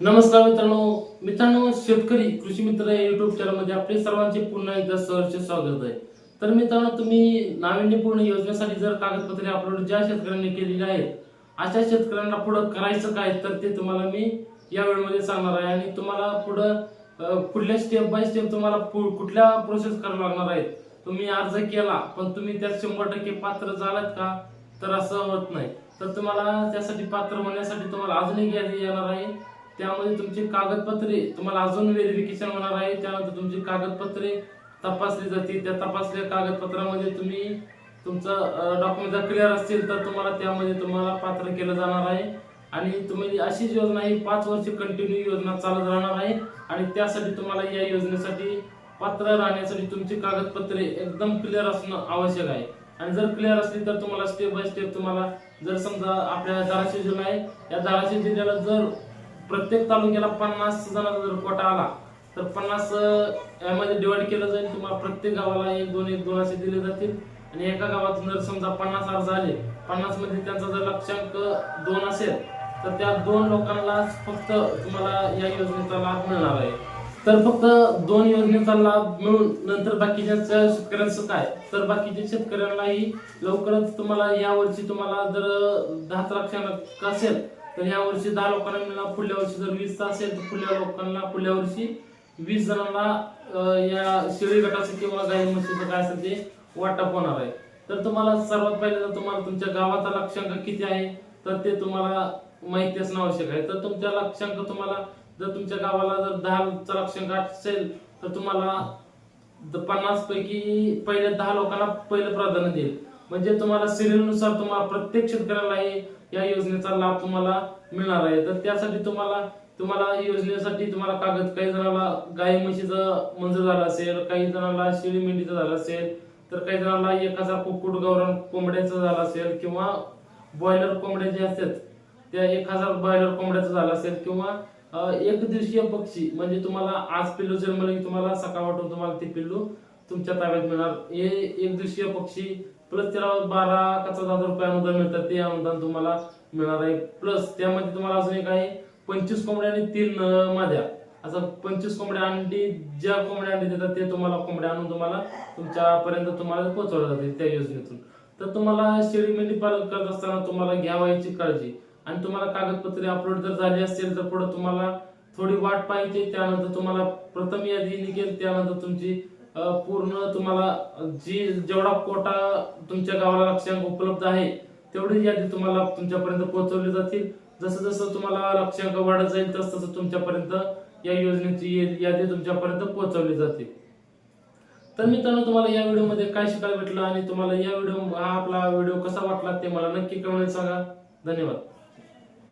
नमस्कार मित्रांनो. मित्रांनो शेतकरी कृषी मित्र या युट्यूब चॅनलमध्ये आपले सर्वांचे पुन्हा एकदा सहर्ष स्वागत आहे. तर मित्रांनो तुम्ही नाविन्यपूर्ण योजनेसाठी जर कागदपत्रे अपलोड ज्या शेतकऱ्यांनी केलेली आहेत अशा शेतकऱ्यांना पुढं करायचं काय तर ते तुम्हाला मी या वेळेमध्ये सांगणार आहे. आणि तुम्हाला पुढं कुठल्या पुढल्या स्टेप बाय स्टेप तुम्हाला पु- कुठल्या प्रोसेस करावं लागणार आहेत तुम्ही अर्ज केला पण तुम्ही त्यात शंभर टक्के पात्र झालात का तर असं होत नाही. तर तुम्हाला त्यासाठी पात्र होण्यासाठी तुम्हाला अजूनही एक येणार आहे. त्यामध्ये तुमची कागदपत्रे तुम्हाला अजून व्हेरिफिकेशन होणार आहे. त्यानंतर तुमची कागदपत्रे तपासली जातील. त्या तपासलेल्या कागदपत्रामध्ये तुम्ही तुमचं डॉक्युमेंट जर क्लिअर असतील तर तुम्हाला त्यामध्ये तुम्हाला पात्र केलं जाणार आहे. आणि तुम्ही अशीच योजना ही पाच वर्ष कंटिन्यू योजना चालत राहणार आहे. आणि त्यासाठी तुम्हाला या योजनेसाठी पात्र राहण्यासाठी तुमची कागदपत्रे एकदम क्लिअर असणं आवश्यक आहे. आणि जर क्लिअर असली तर तुम्हाला स्टेप बाय स्टेप तुम्हाला जर समजा आपल्या धाराशिव जिल्हा आहे या धाराशिव जिल्ह्याला जर प्रत्येक तालुक्याला पन्नास जणांचा जर कोटा आला तर पन्नास यामध्ये डिवाइड केलं जाईल. तुम्हाला प्रत्येक गावाला एक दोन एक दोन असे दिले जातील. आणि एका गावात जर समजा पन्नास अर्ज आले पन्नासमध्ये त्यांचा जर लक्षांक दोन असेल तर त्या दोन लोकांना फक्त तुम्हाला या योजनेचा लाभ मिळणार आहे. तर फक्त दोन योजनेचा लाभ मिळून नंतर बाकीच्या शेतकऱ्यांचं काय? तर बाकीच्या शेतकऱ्यांनाही लवकरच तुम्हाला यावर्षी तुम्हाला जर दहा लक्षांक असेल तर ह्या वर्षी दहा लोकांना मिळणार पुढल्या वर्षी जर वीस असेल तर पुढल्या लोकांना पुढल्या वर्षी वीस जणांना या शेळी गटाचं किंवा गाई म्हशीचं काय असेल ते वाटप होणार आहे. तर तुम्हाला सर्वात पहिले तर तुम्हाला तुमच्या गावाचा लक्षांक किती आहे? तर ते तुम्हाला माहिती असणं आवश्यक आहे. तर तुमच्या लक्षांक तुम्हाला जर तुमच्या गावाला जर दहाचा लक्षांक असेल तर तुम्हाला पन्नास पैकी पहिल्या दहा लोकांना पहिलं प्राधान्य देईल. म्हणजे तुम्हाला सिरियलनुसार तुम्हाला प्रत्येक शेतकऱ्याला या योजनेचा लाभ तुम्हाला मिळणार आहे. तर त्यासाठी तुम्हाला तुम्हाला योजनेसाठी तुम्हाला कागद काही जणांना गाय म्हशीचं मंजूर झालं असेल काही जणांना शेळी मेंढीचं झालं असेल तर काही जणांना एक हजार कुक्कुट गौरण कोंबड्याचं झालं असेल किंवा बॉयलर कोंबड्या जे असतात त्या एक हजार बॉयलर कोंबड्याचं झालं असेल किंवा एक दिवसीय पक्षी म्हणजे तुम्हाला आज पिल्लू जन्मलं की तुम्हाला सकाळ वाटून तुम्हाला ते पिल्लू तुमच्या ताब्यात मिळणार. हे एक दिवसीय पक्षी प्लस त्याला बारा का चौदा हजार रुपये अनुदान मिळतात ते अनुदान तुम्हाला मिळणार आहे. प्लस त्यामध्ये तुम्हाला अजून एक आहे पंचवीस कोंबड्या आणि तीन माद्या. असं पंचवीस कोंबड्या अंडी ज्या कोंबड्या अंडी देतात ते तुम्हाला कोंबड्या आणून तुम्हाला तुमच्यापर्यंत तुम्हाला पोहोचवलं जाते त्या योजनेतून. तर तुम्हाला शेळी मेंढी पालन करत असताना तुम्हाला घ्यावायची काळजी. आणि तुम्हाला कागदपत्रे अपलोड जर झाली असेल तर पुढे तुम्हाला थोडी वाट पाहिजे त्यानंतर तुम्हाला प्रथम यादी निघेल त्यानंतर तुमची पूर्ण तुम्हाला जी जेवढा कोटा तुमच्या गावाला लक्ष्यांक उपलब्ध आहे तेवढी यादी तुम्हाला तुमच्यापर्यंत पोहोचवली जातील. जसं जसं तुम्हाला लक्ष्यांक वाढत जाईल तस तसं तुमच्यापर्यंत या योजनेची यादी तुमच्यापर्यंत पोहोचवली जाते. तर मित्रांनो तुम्हाला या व्हिडिओमध्ये काय शिकायला भेटलं आणि तुम्हाला या व्हिडिओ हा आपला व्हिडिओ कसा वाटला ते मला नक्की कळवण्यात सांगा. धन्यवाद.